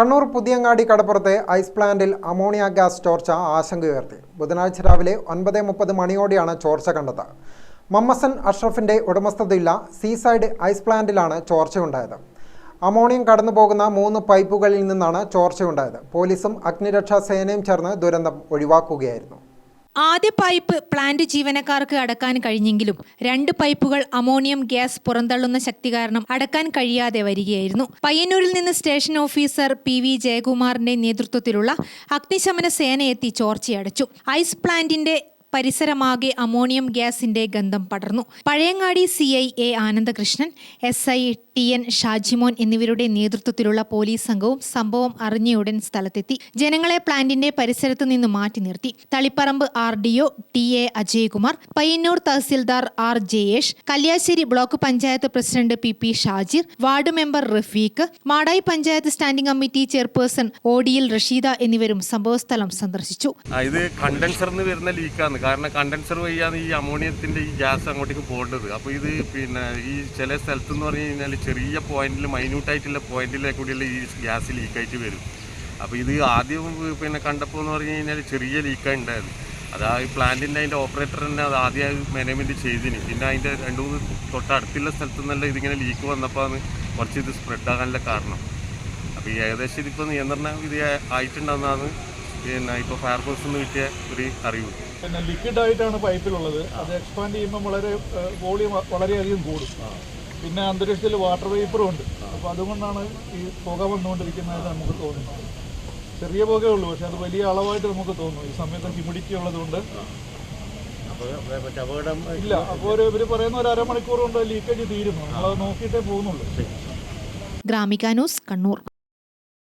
കണ്ണൂർ പുതിയങ്ങാടി കടപ്പുറത്തെ ഐസ് പ്ലാന്റിൽ ammonia gas ചോർച്ച ആശങ്കയുയർത്തി ബുധനാഴ്ച രാവിലെ ഒൻപത് മുപ്പത് മണിയോടെയാണ് ചോർച്ച കണ്ടത്. മമ്മസൻ അഷ്റഫിന്റെ ഉടമസ്ഥതയിലുള്ള സീസൈഡ് ഐസ് പ്ലാന്റിലാണ് ചോർച്ചയുണ്ടായത്. അമോണിയം കടന്നു പോകുന്ന മൂന്ന് പൈപ്പുകളിൽ നിന്നാണ് ചോർച്ചയുണ്ടായത്. പോലീസും അഗ്നിരക്ഷാ സേനയും ചേർന്ന് ദുരന്തം ഒഴിവാക്കുകയായിരുന്നു. ആദ്യ പൈപ്പ് പ്ലാന്റ് ജീവനക്കാർക്ക് അടക്കാൻ കഴിഞ്ഞെങ്കിലും രണ്ട് പൈപ്പുകൾ അമോണിയം ഗ്യാസ് പുറന്തള്ളുന്ന ശക്തി കാരണം അടക്കാൻ കഴിയാതെ വരികയായിരുന്നു. പയ്യന്നൂരിൽ നിന്ന് സ്റ്റേഷൻ ഓഫീസർ പി വി ജയകുമാറിന്റെ നേതൃത്വത്തിലുള്ള അഗ്നിശമന സേനയെത്തി ചോർച്ചയടച്ചു. ഐസ് പ്ലാന്റിന്റെ പരിസരമാകെ അമോണിയം ഗ്യാസിന്റെ ഗന്ധം പടർന്നു. Pazhayangadi C I A Anandakrishnan S I T N Shajimon എന്നിവരുടെ നേതൃത്വത്തിലുള്ള പോലീസ് സംഘവും സംഭവം അറിഞ്ഞയുടൻ സ്ഥലത്തെത്തി. ജനങ്ങളെ പ്ലാന്റിന്റെ പരിസരത്ത് നിന്ന് മാറ്റി നിർത്തി. Taliparamba R D O T A Ajayakumar Payyanur tahsildar R Jayesh Kalliasseri block panchayat president P P Shajir ward member Rafeeq Madayi panchayat standing committee chairperson ഓഡിയിൽ Rasheeda എന്നിവരും സംഭവസ്ഥലം സന്ദർശിച്ചു. ഇത് ഇത് കണ്ടൻസറിന്ന് വരുന്ന ലീക്കാണ്. കാരണം കണ്ടൻസർ വഴിയാണ് ഈ അമോണിയത്തിന്റെ ഈ ഗ്യാസ് അങ്ങോട്ടേക്ക് പോകേണ്ടത്. അപ്പോൾ ഇത് പിന്നെ ഈ ചില സ്ഥലത്ത് എന്ന് പറഞ്ഞു കഴിഞ്ഞാൽ ചെറിയ പോയിന്റിൽ മൈന്യൂട്ടായിട്ടുള്ള പോയിന്റിലെ കൂടിയുള്ള ഈ ഗ്യാസ് ലീക്കായിട്ട് വരും. അപ്പോൾ ഇത് ആദ്യം പിന്നെ കണ്ടപ്പോൾ എന്ന് പറഞ്ഞു കഴിഞ്ഞാൽ ചെറിയ ലീക്കാണ് ഉണ്ടായത് അത് ആ ഈ പ്ലാന്റിന്റെ അതിന്റെ ഓപ്പറേറ്റർ തന്നെ അത് ആദ്യം മാനേജ്മെന്റ് ചെയ്തിന്. പിന്നെ അതിന്റെ രണ്ട് മൂന്ന് തൊട്ടടുത്തുള്ള സ്ഥലത്തു നിന്നല്ല ഇതിങ്ങനെ ലീക്ക് വന്നപ്പോൾ അത് കുറച്ച് ഇത് സ്പ്രെഡ് ആകാനുള്ള കാരണം. അപ്പോൾ ഈ ഏകദേശം ഇതിപ്പോൾ നിയന്ത്രണം ഇത് ആയിട്ടുണ്ടെന്നാണ് പിന്നെ ഇപ്പോൾ ഫയർഫോഴ്സിൽ നിന്ന് കിട്ടിയ ഒരു അറിവ്. പിന്നെ ലിക്വിഡ് ആയിട്ടാണ് പൈപ്പിലുള്ളത് അത് എക്സ്പാൻഡ് ചെയ്യുമ്പോൾ വളരെ വോളിയം വളരെയധികം കൂടും. പിന്നെ അന്തരീക്ഷത്തിൽ വാട്ടർ വേപ്പറും ഉണ്ട്. അപ്പോൾ അതുകൊണ്ടാണ് ഈ പുക വന്നുകൊണ്ടിരിക്കുന്നതായിട്ട് നമുക്ക് തോന്നുന്നത്. ചെറിയ പുകയേ ഉള്ളൂ പക്ഷെ അത് വലിയ അളവായിട്ട് നമുക്ക് തോന്നുന്നു. ഈ സമയത്ത് ഹ്യൂമിഡിറ്റി ഉള്ളതുകൊണ്ട്. ഇല്ല അപ്പോൾ ഇവർ ഇവർ പറയുന്ന ഒരു അരമണിക്കൂർ കൊണ്ട് ലീക്കേജ് തീരുന്നു. നമ്മളത് നോക്കിയിട്ടേ പോകുന്നുള്ളൂ. ഗ്രാമിക ന്യൂസ് കണ്ണൂർ.